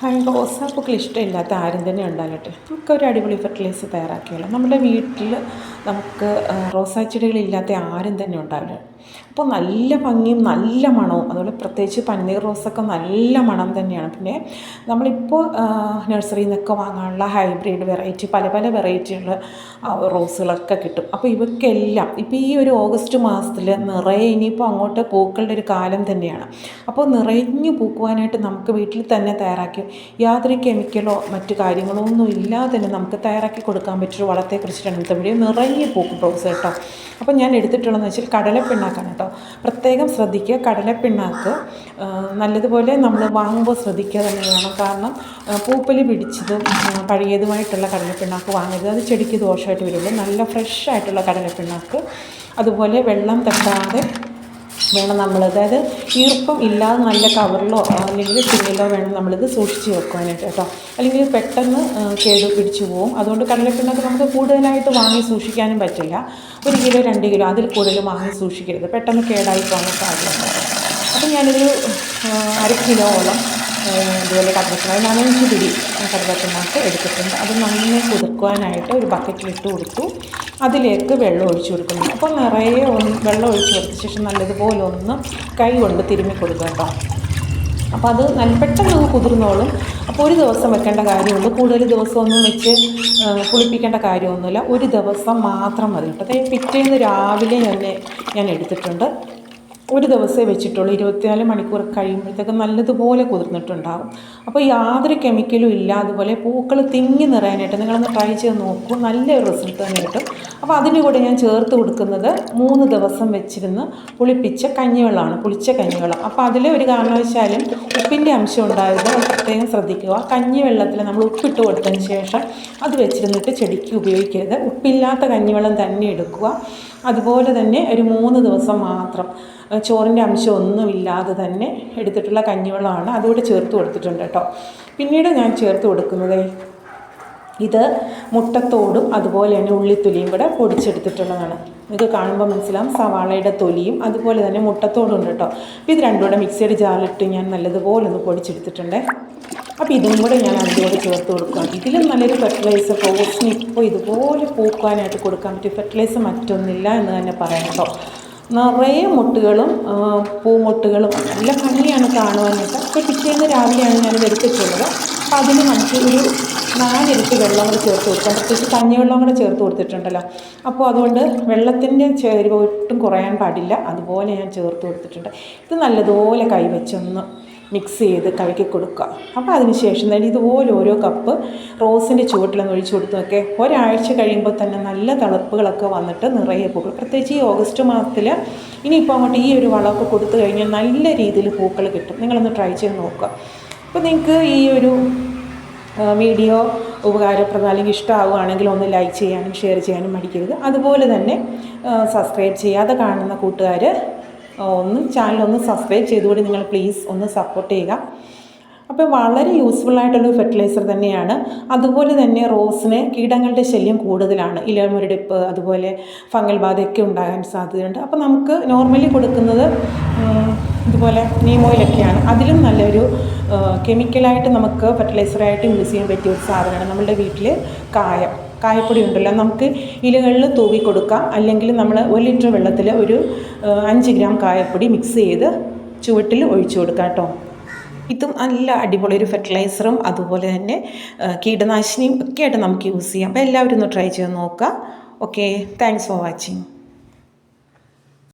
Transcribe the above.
Hi റോസാപ്പൂക്കൾ ഇഷ്ടമില്ലാത്ത ആരും തന്നെ ഉണ്ടാകട്ടെ. നമുക്കൊരു അടിപൊളി ഫെർട്ടിലൈസർ തയ്യാറാക്കിയാലോ. നമ്മുടെ വീട്ടിൽ നമുക്ക് റോസാ ചെടികളില്ലാത്ത ആരും തന്നെ ഉണ്ടാവില്ല. അപ്പോൾ നല്ല ഭംഗിയും നല്ല മണവും അതുപോലെ പ്രത്യേകിച്ച് പന്നീർ റോസൊക്കെ നല്ല മണം തന്നെയാണ്. പിന്നെ നമ്മളിപ്പോൾ നഴ്സറിയിൽ നിന്നൊക്കെ വാങ്ങാനുള്ള ഹൈബ്രിഡ് വെറൈറ്റി പല പല വെറൈറ്റിയുള്ള റോസുകളൊക്കെ കിട്ടും. അപ്പോൾ ഇവയ്ക്കെല്ലാം ഇപ്പോൾ ഈ ഒരു ഓഗസ്റ്റ് മാസത്തിൽ നിറയെ ഇനിയിപ്പോൾ അങ്ങോട്ട് പൂക്കളുടെ ഒരു കാലം തന്നെയാണ്. അപ്പോൾ നിറഞ്ഞു പൂക്കുവാനായിട്ട് നമുക്ക് വീട്ടിൽ തന്നെ തയ്യാറാക്കി യാതൊരു കെമിക്കലോ മറ്റു കാര്യങ്ങളോ ഒന്നും ഇല്ലാതെ തന്നെ നമുക്ക് തയ്യാറാക്കി കൊടുക്കാൻ പറ്റിയൊരു വളത്തെക്കുറിച്ചിട്ടാണ് ഇന്നത്തെ വീഡിയോ. നിറഞ്ഞു പൂക്കും റോസ് കേട്ടോ. അപ്പോൾ ഞാൻ എടുത്തിട്ടുള്ളതെന്ന് വെച്ചാൽ കടലപ്പിണ്ണാക്കാണ് കേട്ടോ. പ്രത്യേകം ശ്രദ്ധിക്കുക. കടലപ്പിണ്ണാക്ക് നല്ലതുപോലെ നമ്മൾ വാങ്ങുമ്പോൾ ശ്രദ്ധിക്കുക തന്നെ വേണം. കാരണം പൂപ്പലി പിടിച്ചതും പഴയതുമായിട്ടുള്ള കടലപ്പിണ്ണാക്ക് വാങ്ങരുത്. അത് ചെടിക്ക് ദോഷമായിട്ട് വരുള്ളൂ നല്ല ഫ്രഷ് ആയിട്ടുള്ള കടലപ്പിണ്ണാക്ക് അതുപോലെ വെള്ളം തട്ടാതെ വേണം നമ്മൾ. അതായത് ഈർപ്പം ഇല്ലാതെ നല്ല കവറിലോ അല്ലെങ്കിൽ ടിന്നിലോ വേണം നമ്മളിത് സൂക്ഷിച്ച് വെക്കുവാനായിട്ട് കേട്ടോ. അല്ലെങ്കിൽ പെട്ടെന്ന് കേട് പിടിച്ചു പോകും അതുകൊണ്ട് കടലക്കിണ്ണൊക്കെ നമുക്ക് കൂടുതലായിട്ട് വാങ്ങി സൂക്ഷിക്കാനും പറ്റില്ല. ഒരു കിലോ രണ്ട് കിലോ അതിൽ കൂടുതൽ വാങ്ങി സൂക്ഷിക്കരുത്. പെട്ടെന്ന് കേടായി പോകാൻ സാധ്യതയുണ്ട് അപ്പം ഞാനൊരു അര കിലോളം ഇതുപോലെ കടലപ്പിണ്ണ നാലഞ്ച് പിടി കടപ്പത്തിനകത്ത് എടുത്തിട്ടുണ്ട്. അത് നന്നായി കുതിർക്കുവാനായിട്ട് ഒരു ബക്കറ്റിലിട്ട് കൊടുത്തു. അതിലേക്ക് വെള്ളം ഒഴിച്ചു കൊടുക്കുന്നു. അപ്പോൾ നിറയെ ഒന്ന് വെള്ളം ഒഴിച്ചു കൊടുത്ത ശേഷം നല്ലതുപോലെ ഒന്ന് കൈ കൊണ്ട് തിരുമ്മി കൊടുക്കുക കേട്ടോ. അപ്പോൾ അത് നല്ല പെട്ടെന്ന് കുതിർന്നോളും. അപ്പോൾ ഒരു ദിവസം വെക്കേണ്ട കാര്യമുള്ളൂ. കൂടുതൽ ദിവസമൊന്നും വെച്ച് കുളിപ്പിക്കേണ്ട കാര്യമൊന്നുമില്ല. ഒരു ദിവസം മാത്രം മതി കേട്ടോ. അതായത് പിറ്റേന്ന് രാവിലെ തന്നെ ഞാൻ എടുത്തിട്ടുണ്ട്. ഒരു ദിവസമേ വെച്ചിട്ടുള്ളൂ. ഇരുപത്തിനാല് മണിക്കൂർ കഴിയുമ്പോഴത്തേക്ക് നല്ലതുപോലെ കുതിർന്നിട്ടുണ്ടാകും അപ്പോൾ യാതൊരു കെമിക്കലും ഇല്ല അതുപോലെ പൂക്കൾ തിങ്ങി നിറയാനായിട്ട് നിങ്ങളൊന്ന് ട്രൈ ചെയ്ത് നോക്കൂ. നല്ലൊരു റിസൾട്ട് തന്നെ കിട്ടും. അപ്പോൾ അതിന് കൂടെ ഞാൻ ചേർത്ത് കൊടുക്കുന്നത് മൂന്ന് ദിവസം വെച്ചിരുന്ന് പുളിപ്പിച്ച കഞ്ഞിവെള്ളമാണ്. പുളിച്ച കഞ്ഞിവെള്ളം. അപ്പോൾ അതിൽ ഒരു കാരണവശാലും ഉപ്പിന്റെ അംശം ഉണ്ടായത് പ്രത്യേകം ശ്രദ്ധിക്കുക. കഞ്ഞിവെള്ളത്തിൽ നമ്മൾ ഉപ്പിട്ട് കൊടുത്തതിന് ശേഷം അത് വെച്ചിരുന്നിട്ട് ചെടിക്ക് ഉപയോഗിക്കരുത്. ഉപ്പില്ലാത്ത കഞ്ഞിവെള്ളം തന്നെ എടുക്കുക. അതുപോലെ തന്നെ ഒരു മൂന്ന് ദിവസം മാത്രം ചോറിന്റെ അംശം ഒന്നുമില്ലാതെ തന്നെ എടുത്തിട്ടുള്ള കഞ്ഞിവെള്ളമാണ് അതുകൂടെ ചേർത്ത് കൊടുത്തിട്ടുണ്ട് കേട്ടോ. പിന്നീട് ഞാൻ ചേർത്ത് കൊടുക്കുന്നത് ഇത് മുട്ടത്തോടും അതുപോലെ തന്നെ ഉള്ളിത്തൊലിയും കൂടെ പൊടിച്ചെടുത്തിട്ടുള്ളതാണ്. നിങ്ങൾക്ക് കാണുമ്പോൾ മനസ്സിലാവും സവാളയുടെ തൊലിയും അതുപോലെ തന്നെ മുട്ടത്തോടും ഉണ്ട് കേട്ടോ. അപ്പോൾ ഇത് രണ്ടും കൂടെ മിക്സിയുടെ ജാറിലിട്ട് ഞാൻ നല്ലതുപോലെ ഒന്ന് പൊടിച്ചെടുത്തിട്ടുണ്ട്. അപ്പോൾ ഇതും കൂടെ ഞാൻ അതിലൂടെ ചേർത്ത് കൊടുക്കുകയാണ്. ഇതിലും നല്ലൊരു ഫെർട്ടിലൈസർ റോസിന് ഇപ്പോൾ ഇതുപോലെ പൂക്കാനായിട്ട് കൊടുക്കാൻ പറ്റും ഫെർട്ടിലൈസർ മറ്റൊന്നില്ല എന്ന് തന്നെ പറയാം കേട്ടോ. നിറയെ മുട്ടുകളും പൂമുട്ടുകളും നല്ല ഭംഗിയാണ് കാണുവാനായിട്ട്. അപ്പോൾ പിറ്റേന്ന് രാവിലെയാണ് ഞാൻ എടുത്തിട്ടുള്ളത്. അപ്പോൾ അതിന് നമുക്ക് ഒരു നാലിരട്ടി വെള്ളം കൂടെ ചേർത്ത് കൊടുക്കാം. പ്രത്യേകിച്ച് കഞ്ഞിവെള്ളം കൂടെ ചേർത്ത് കൊടുത്തിട്ടുണ്ടല്ലോ. അപ്പോൾ അതുകൊണ്ട് വെള്ളത്തിന്റെ ചേരുവ ഒട്ടും കുറയാൻ പാടില്ല. അതുപോലെ ഞാൻ ചേർത്ത് കൊടുത്തിട്ടുണ്ട്. ഇത് നല്ലതുപോലെ കൈവച്ചൊന്ന് മിക്സ് ചെയ്ത് കലക്കി കൊടുക്കുക അപ്പോൾ അതിന് ശേഷം തന്നെ ഇതുപോലെ ഓരോ കപ്പ് റോസിന്റെ ചുവട്ടിലൊന്ന് ഒഴിച്ചു കൊടുത്തൊക്കെ ഒരാഴ്ച കഴിയുമ്പോൾ തന്നെ നല്ല തളർപ്പുകളൊക്കെ വന്നിട്ട് നിറയെ പൂക്കൾ. പ്രത്യേകിച്ച് ഈ ഓഗസ്റ്റ് മാസത്തിൽ ഇനിയിപ്പോൾ അങ്ങോട്ട് ഈ ഒരു വളമൊക്കെ കൊടുത്തു കഴിഞ്ഞാൽ നല്ല രീതിയിൽ പൂക്കൾ കിട്ടും. നിങ്ങളൊന്ന് ട്രൈ ചെയ്ത് നോക്കുക. അപ്പോൾ നിങ്ങൾക്ക് ഈ ഒരു വീഡിയോ ഉപകാരപ്രദം അല്ലെങ്കിൽ ഇഷ്ടമാവുകയാണെങ്കിൽ ഒന്ന് ലൈക്ക് ചെയ്യാനും ഷെയർ ചെയ്യാനും മടിക്കരുത്. അതുപോലെ തന്നെ സബ്സ്ക്രൈബ് ചെയ്യാതെ കാണുന്ന കൂട്ടുകാർ ഒന്ന് ചാനൽ ഒന്ന് സബ്സ്ക്രൈബ് ചെയ്തുകൂടി നിങ്ങൾ പ്ലീസ് ഒന്ന് സപ്പോർട്ട് ചെയ്യുക. അപ്പോൾ വളരെ യൂസ്ഫുൾ ആയിട്ടുള്ള ഫെർട്ടിലൈസർ തന്നെയാണ്. അതുപോലെ തന്നെ റോസിന് കീടങ്ങളുടെ ശല്യം കൂടുതലാണ്. ഇലമുരടിപ്പ് അതുപോലെ ഫംഗൽ ബാധയൊക്കെ ഉണ്ടാകാൻ സാധ്യതയുണ്ട്. അപ്പോൾ നമുക്ക് നോർമലി കൊടുക്കുന്നത് ഇതുപോലെ നീമോയിലൊക്കെയാണ് അതിലും നല്ലൊരു കെമിക്കലായിട്ട് നമുക്ക് ഫെർട്ടിലൈസറായിട്ട് യൂസ് ചെയ്യാൻ പറ്റിയ ഒരു സാധനമാണ് നമ്മളുടെ വീട്ടിൽ കായം. കായപ്പൊടി ഉണ്ടല്ലോ. നമുക്ക് ഇലകളിൽ തൂവി കൊടുക്കാം. അല്ലെങ്കിൽ നമ്മൾ ഒരു ലിറ്റർ വെള്ളത്തിൽ ഒരു അഞ്ച് ഗ്രാം കായപ്പൊടി മിക്സ് ചെയ്ത് ചുവട്ടിൽ ഒഴിച്ചു കൊടുക്കാം കേട്ടോ. ഇതും നല്ല അടിപൊളി ഒരു ഫെർട്ടിലൈസറും അതുപോലെ തന്നെ കീടനാശിനിയും ഒക്കെ ആയിട്ട് നമുക്ക് യൂസ് ചെയ്യാം. അപ്പോൾ എല്ലാവരും ഒന്ന് ട്രൈ ചെയ്ത് നോക്കുക. Okay thanks for watching